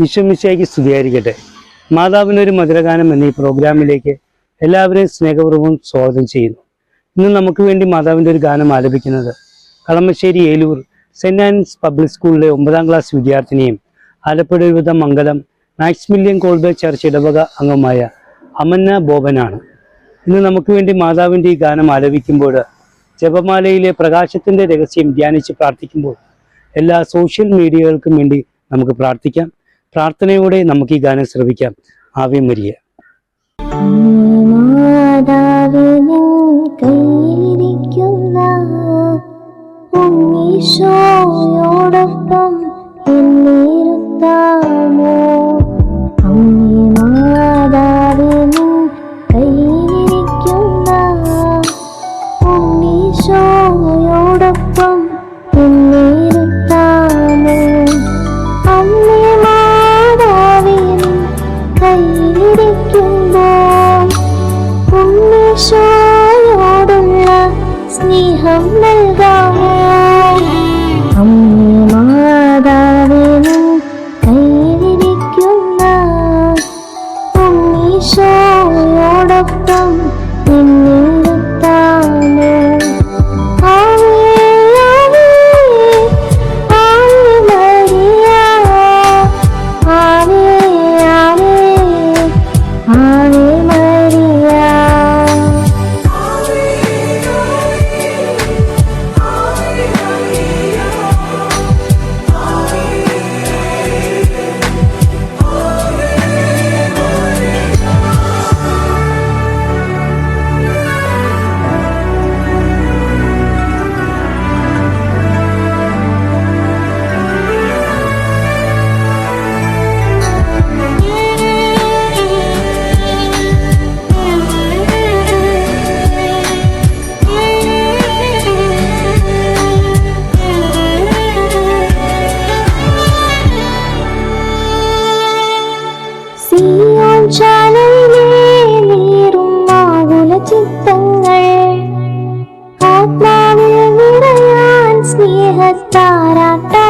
വിശ്വമിശയ്ക്ക് സ്തുതിയായിരിക്കട്ടെ മാതാവിനൊരു മധുരഗാനം എന്ന ഈ പ്രോഗ്രാമിലേക്ക് എല്ലാവരെയും സ്നേഹപൂർവം സ്വാഗതം ചെയ്യുന്നു. ഇന്ന് നമുക്ക് വേണ്ടി മാതാവിന്റെ ഒരു ഗാനം ആലപിക്കുന്നത് Kalamassery Eloor saint Ann's public സ്കൂളിലെ ഒമ്പതാം ക്ലാസ് വിദ്യാർത്ഥിനിയും ആലപ്പുഴ വിധ മംഗലം മാക്സിമില്യൻ കോൾബേ ചർച്ച് ഇടവക അംഗമായ അമന്ന ബോബനാണ്. ഇന്ന് നമുക്ക് വേണ്ടി മാതാവിന്റെ ഈ ഗാനം ആലപിക്കുമ്പോൾ ജപമാലയിലെ പ്രകാശത്തിന്റെ രഹസ്യം ധ്യാനിച്ച് പ്രാർത്ഥിക്കുമ്പോൾ എല്ലാ സോഷ്യൽ മീഡിയകൾക്കും വേണ്ടി നമുക്ക് പ്രാർത്ഥിക്കാം. പ്രാർത്ഥനയോടെ നമുക്ക് ഈ ഗാനം ശ്രവിക്കാം. ആവ്യം മരിയ. ോടൊപ്പം എന്നിരുത്താമോ যাবো ചാനലിലെ ചിത്തങ്ങൾ. ആത്മാവിൽ നിറയാൻ സ്നേഹത്താരാട്ടായമ്മ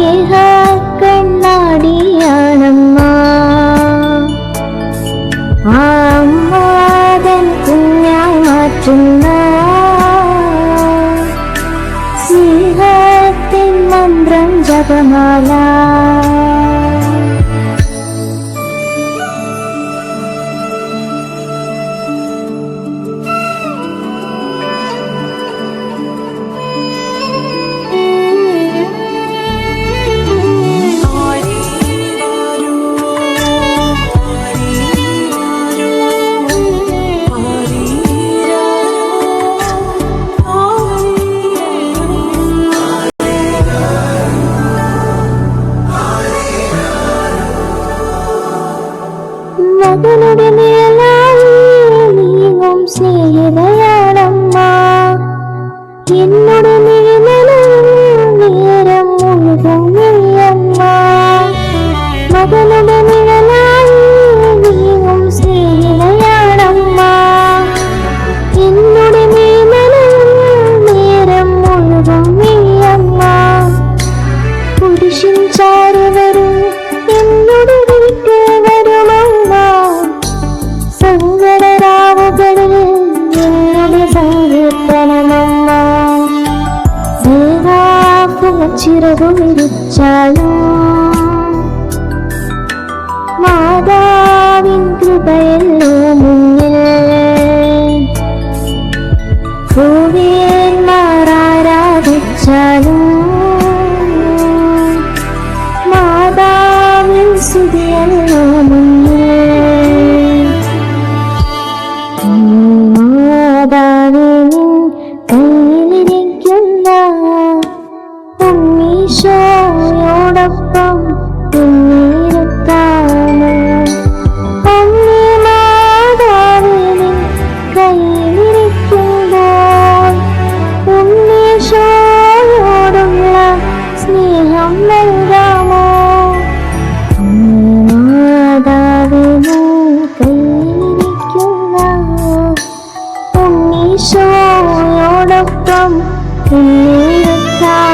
സ്നേഹ കണ്ണാടിയാണമ്മ ആ അമ്മാതൻ കുഞ്ഞായി മാറ്റുന്ന സ്നേഹത്തിൻ മന്ത്രം ജപമാല മകനുടെ നിഴലായി നീങ്ങും സ്നേഹിതയാണമ്മ. എന്നോട് നേരം മുഴുകും നീയമ്മ മകനുടെ നിഴലായി നീങ്ങും സ്നേഹിതയാണമ്മ. എന്നോട് നേരം മുഴുകും നീയമ്മ കുരിശിൻ ചാരുവേ കുളിച്ചാലോ ഉന്നീരത്താ